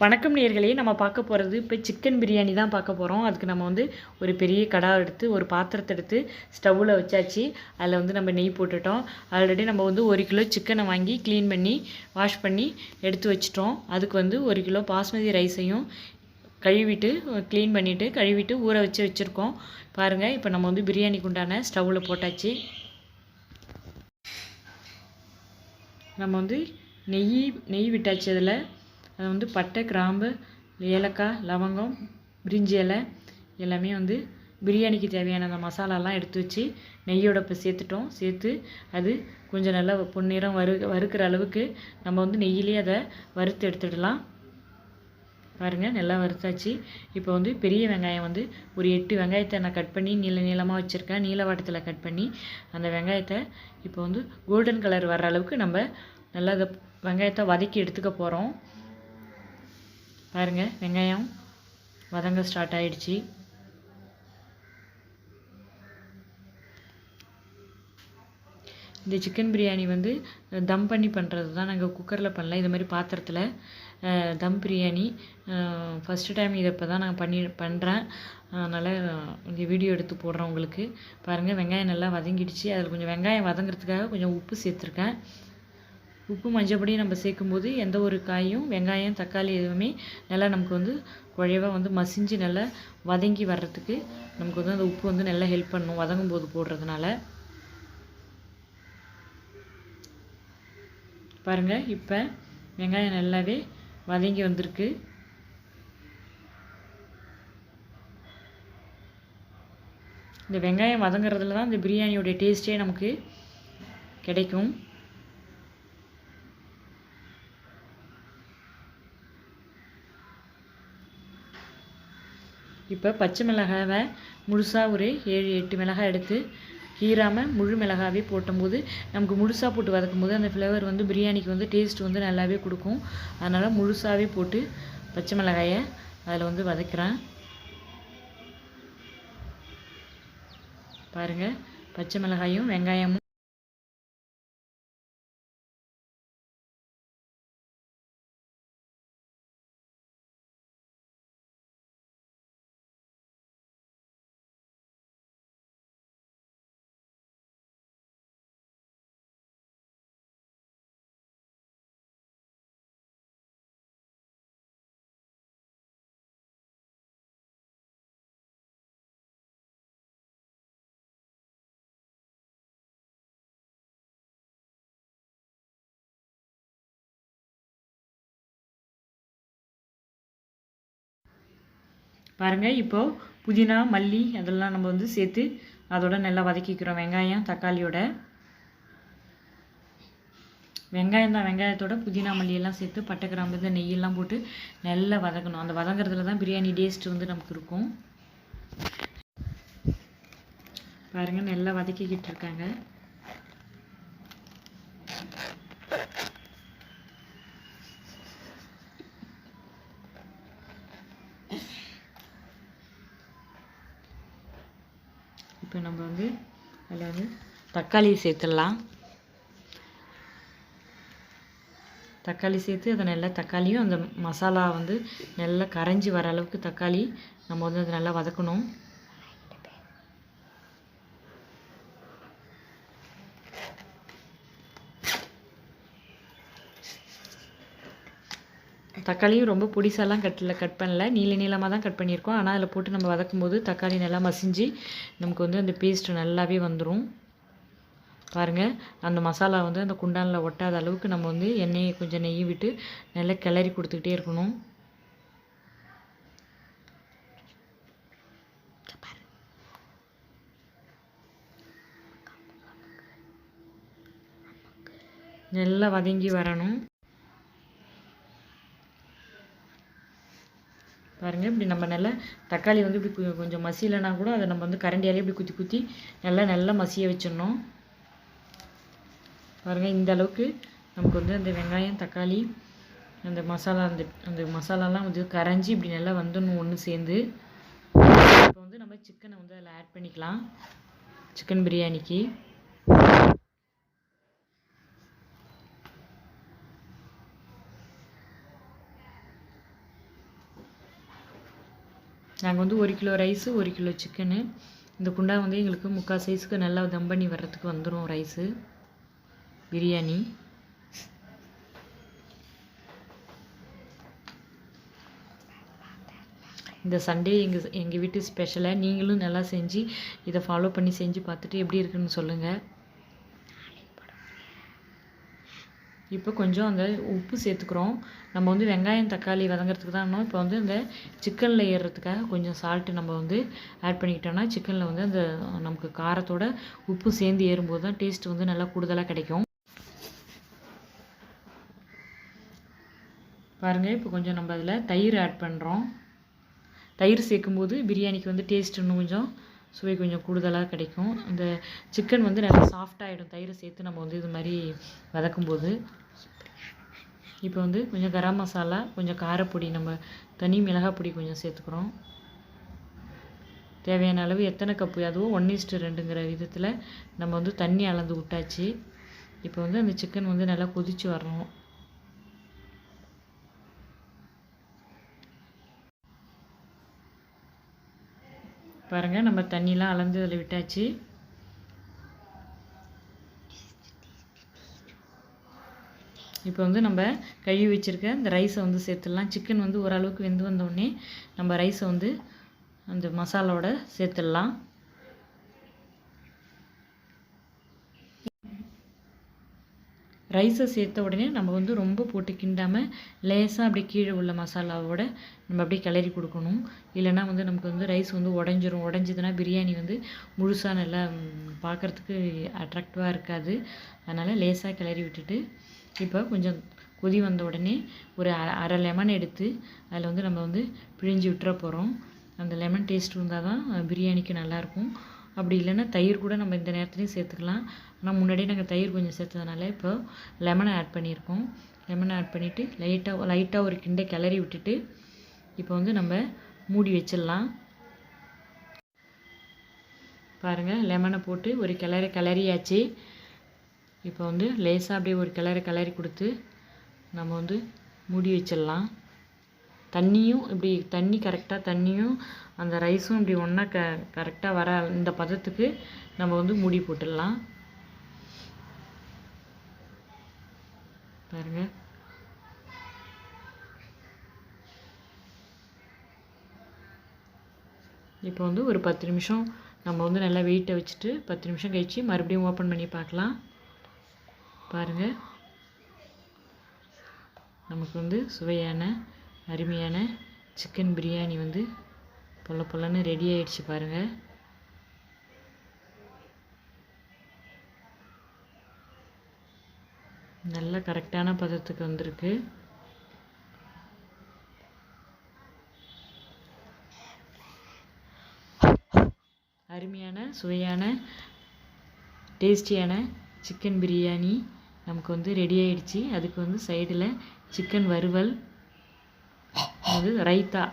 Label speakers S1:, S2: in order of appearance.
S1: வணக்கம் நேர்களே நம்ம பார்க்க போகிறது இப்போ சிக்கன் பிரியாணி தான் பார்க்க போகிறோம் அதுக்கு நம்ம வந்து ஒரு பெரிய கடா எடுத்து ஒரு பாத்திரத்தை எடுத்து ஸ்டவ்வில் வச்சாச்சு. அதில் வந்து நம்ம நெய் போட்டுட்டோம். ஆல்ரெடி நம்ம வந்து ஒரு கிலோ சிக்கனை வாங்கி க்ளீன் பண்ணி வாஷ் பண்ணி எடுத்து வச்சிட்டோம். அதுக்கு வந்து ஒரு கிலோ பாஸ்மதி ரைஸையும் கழுவிட்டு க்ளீன் பண்ணிவிட்டு கழுவிட்டு ஊற வச்சு வச்சுருக்கோம். பாருங்கள் இப்போ நம்ம வந்து பிரியாணிக்கு உண்டான ஸ்டவ்வில் போட்டாச்சு. நம்ம வந்து நெய் நெய் விட்டாச்சு அதில். அது வந்து பட்டை கிராம்பு ஏலக்காய் லவங்கம் பிரிஞ்சி இலை எல்லாமே வந்து பிரியாணிக்கு தேவையான அந்த மசாலாலாம் எடுத்து வச்சு நெய்யோட இப்போ சேர்த்துட்டோம். சேர்த்து அது கொஞ்சம் நல்லா பொன்னிறம் வறு வறுக்கிற அளவுக்கு நம்ம வந்து நெய்யிலே அதை வறுத்து எடுத்துடலாம். பாருங்கள் நல்லா வறுத்தாச்சு. இப்போ வந்து பெரிய வெங்காயம் வந்து ஒரு எட்டு வெங்காயத்தை நான் கட் பண்ணி நீள நீளமாக வச்சுருக்கேன். நீளவாட்டத்தில் கட் பண்ணி அந்த வெங்காயத்தை இப்போ வந்து கோல்டன் கலர் வர்ற அளவுக்கு நம்ம நல்லா அதை வெங்காயத்தை வதக்கி எடுத்துக்க போகிறோம் பாருங்கள் வெங்காயம் வதங்க ஸ்டார்ட் ஆகிடுச்சி இந்த சிக்கன் பிரியாணி வந்து தம் பண்ணி பண்ணுறது தான் நாங்கள் குக்கரில் பண்ணல. இது மாதிரி பாத்திரத்தில் தம் பிரியாணி ஃபஸ்ட்டு டைம் இதை இப்போ தான் நான் பண்ணி பண்ணுறேன் அதனால் இந்த வீடியோ எடுத்து போடுறேன் உங்களுக்கு. பாருங்கள் வெங்காயம் நல்லா வதங்கிடுச்சு. அதில் கொஞ்சம் வெங்காயம் வதங்கிறதுக்காக கொஞ்சம் உப்பு சேர்த்துருக்கேன். உப்பு மஞ்சப்படியும் நம்ம சேர்க்கும்போது எந்த ஒரு காயும் வெங்காயம் தக்காளி எதுவுமே நல்லா நமக்கு வந்து குழைவாக வந்து மசிஞ்சு நல்லா வதங்கி வர்றதுக்கு நமக்கு வந்து அந்த உப்பு வந்து நல்லா ஹெல்ப் பண்ணும் வதங்கும் போது போடுறதுனால. பாருங்கள் இப்போ வெங்காயம் நல்லாவே வதங்கி வந்திருக்கு. இந்த வெங்காயம் வதங்குறதுல தான் இந்த பிரியாணியோடைய டேஸ்ட்டே நமக்கு கிடைக்கும். இப்போ பச்சை மிளகாவை முழுசாக ஒரு ஏழு எட்டு மிளகாய் எடுத்து கீராமல் முழு மிளகாவே போட்டும்போது நமக்கு முழுசாக போட்டு வதக்கும் போது அந்த ஃப்ளேவர் வந்து பிரியாணிக்கு வந்து டேஸ்ட் வந்து நல்லாவே கொடுக்கும். அதனால் முழுசாகவே போட்டு பச்சை மிளகாயை அதில் வந்து வதக்கிறேன். பாருங்கள் பச்சை மிளகாயும் வெங்காயமும் பாருங்கள் இப்போது புதினா மல்லி அதெல்லாம் நம்ம வந்து சேர்த்து அதோட நல்லா வதக்கிக்கிறோம். வெங்காயம் தக்காளியோட. வெங்காயம் தான் வெங்காயத்தோட புதினா மல்லியெல்லாம் சேர்த்து பட்டை கிராம்பு இந்த நெய்யெல்லாம் போட்டு நல்லா வதக்கணும். அந்த வதங்குறதுல தான் பிரியாணி டேஸ்ட் வந்து நமக்கு இருக்கும். பாருங்கள் நல்லா வதக்கிக்கிட்டு இருக்காங்க. இப்போ நம்ம வந்து அதில் வந்து தக்காளி சேர்த்துடலாம். தக்காளி சேர்த்து அதை நல்லா தக்காளியும் அந்த மசாலா வந்து நல்லா கரைஞ்சி வர அளவுக்கு தக்காளி நம்ம வந்து அதை நல்லா வதக்கணும். தக்காளியும் ரொம்ப பொடிசாலாம் கட்டில் கட் பண்ணல. நீள நீளமாக தான் கட் பண்ணியிருக்கோம். ஆனால் அதில் போட்டு நம்ம வதக்கும் போது தக்காளி நல்லா மசிஞ்சு நமக்கு வந்து அந்த பேஸ்ட் நல்லாவே வந்துடும் பாருங்கள் அந்த மசாலா வந்து அந்த குண்டானில் ஒட்டாத அளவுக்கு நம்ம வந்து எண்ணெயை கொஞ்சம் நெய் விட்டு நல்லா கிளறி கொடுத்துக்கிட்டே இருக்கணும். நல்லா வதங்கி வரணும். பாருங்கள் இப்படி நம்ம நல்லா தக்காளி வந்து இப்படி கொஞ்சம் மசியலைனா கூட அதை நம்ம வந்து கரண்டியாலே இப்படி குத்தி குத்தி நல்லா நல்லா மசிய வச்சிடணும். பாருங்கள் இந்த அளவுக்கு நமக்கு வந்து அந்த வெங்காயம் தக்காளி அந்த மசாலா அந்த அந்த மசாலாலாம் வந்து கரைஞ்சி இப்படி நல்லா வந்துடணும் ஒன்று சேர்ந்து. இப்போ வந்து நம்ம சிக்கனை வந்து அதில் ஆட் பண்ணிக்கலாம். சிக்கன் பிரியாணிக்கு நாங்கள் வந்து ஒரு கிலோ ரைஸு ஒரு கிலோ சிக்கனு இந்த குண்டா வந்து எங்களுக்கு முக்கால் சைஸுக்கு நல்லா தம் பண்ணி வர்றதுக்கு வந்துடும் ரைஸு பிரியாணி. இந்த சண்டே எங்கள் எங்கள் வீட்டு ஸ்பெஷலாக நீங்களும் நல்லா செஞ்சு இதை ஃபாலோ பண்ணி செஞ்சு பார்த்துட்டு எப்படி இருக்குன்னு சொல்லுங்கள் இப்போ கொஞ்சம் அந்த உப்பு சேர்த்துக்கிறோம். நம்ம வந்து வெங்காயம் தக்காளி வதங்கிறதுக்கு தான் இப்போ வந்து இந்த சிக்கனில் ஏறுறதுக்காக கொஞ்சம் சால்ட்டு நம்ம வந்து ஆட் பண்ணிக்கிட்டோம்னா சிக்கனில் வந்து அந்த நமக்கு காரத்தோட உப்பு சேர்ந்து ஏறும்போது தான் டேஸ்ட் வந்து நல்லா கூடுதலாக கிடைக்கும். பாருங்கள் இப்போ கொஞ்சம் நம்ம அதில் தயிர் ஆட் பண்ணுறோம் தயிர் சேர்க்கும்போது பிரியாணிக்கு வந்து டேஸ்ட் இன்னும் கொஞ்சம் சுவை கொஞ்சம் கூடுதலாக கிடைக்கும். அந்த சிக்கன் வந்து நல்லா சாஃப்டாகிடும் தயிர் சேர்த்து நம்ம வந்து இது மாதிரி வதக்கும்போது. இப்போ வந்து கொஞ்சம் கரம் மசாலா கொஞ்சம் காரப்பொடி நம்ம தனி மிளகாய் பொடி கொஞ்சம் சேர்த்துக்கிறோம். தேவையான அளவு எத்தனை கப்பு அதுவும் ஒன் இஸ்ட்டு ரெண்டுங்கிற விதத்தில் நம்ம வந்து தண்ணி அளந்து விட்டாச்சு. இப்போ வந்து அந்த சிக்கன் வந்து நல்லா கொதித்து வரணும். பாருங்கள் நம்ம தண்ணிலாம் அளந்து அதில் விட்டாச்சு. இப்போ வந்து நம்ம கழுவி வச்சுருக்க இந்த ரைஸை வந்து சேர்த்துடலாம். சிக்கன் வந்து ஓரளவுக்கு வெந்து வந்தோடனே நம்ம ரைஸை வந்து அந்த மசாலாவோட சேர்த்துடலாம். ரைஸை சேர்த்த உடனே நம்ம வந்து ரொம்ப போட்டு கிண்டாமல் லேசாக அப்படியே கீழே உள்ள மசாலாவோட நம்ம அப்படியே கிளறி கொடுக்கணும். இல்லைன்னா வந்து நமக்கு வந்து ரைஸ் வந்து உடஞ்சிரும். உடஞ்சிதுன்னா பிரியாணி வந்து முழுசாக நல்லா பார்க்குறதுக்கு அட்ராக்டிவாக இருக்காது. அதனால் லேசாக கிளறி விட்டுட்டு இப்போ கொஞ்சம் கொதி வந்த உடனே ஒரு அரை லெமன் எடுத்து அதில் வந்து நம்ம வந்து பிழிஞ்சு விட்டுற போகிறோம் அந்த லெமன் டேஸ்ட் இருந்தால் தான் பிரியாணிக்கு நல்லாயிருக்கும் அப்படி இல்லைன்னா தயிர் கூட நம்ம இந்த நேரத்துலையும் சேர்த்துக்கலாம். ஆனால் முன்னாடியே நாங்கள் தயிர் கொஞ்சம் சேர்த்ததுனால இப்போ லெமனை ஆட் பண்ணியிருக்கோம். லெமனை ஆட் பண்ணிவிட்டு லைட்டாக லைட்டாக ஒரு கிண்டை கிளறி விட்டுட்டு இப்போ வந்து நம்ம மூடி வச்சிடலாம். பாருங்கள் லெமனை போட்டு ஒரு கிளறி கிளறியாச்சு. இப்போ வந்து லேசாக அப்படியே ஒரு கிளறி கிளறி கொடுத்து நம்ம வந்து மூடி வச்சிடலாம். தண்ணியும் இப்படி தண்ணி கரெக்டாக தண்ணியும் அந்த ரைஸும் இப்படி ஒன்றா க கரெக்டாக வர இந்த பதத்துக்கு நம்ம வந்து மூடி போட்டுடலாம். பாருங்க. இப்போ வந்து ஒரு பத்து நிமிஷம் நம்ம வந்து நல்லா வெயிட்டை வச்சுட்டு பத்து நிமிஷம் கழித்து மறுபடியும் ஓப்பன் பண்ணி பார்க்கலாம். பாருங்கள் நமக்கு வந்து சுவையான அருமையான சிக்கன் பிரியாணி வந்து பொல்ல பொல்லன்னு ரெடி ஆயிடுச்சு பாருங்கள் நல்ல கரெக்டான பதத்துக்கு வந்திருக்கு. அருமையான சுவையான டேஸ்டியான சிக்கன் பிரியாணி நமக்கு வந்து ரெடி ஆயிடுச்சு. அதுக்கு வந்து சைடில் சிக்கன் வறுவல் அது ரைத்தா.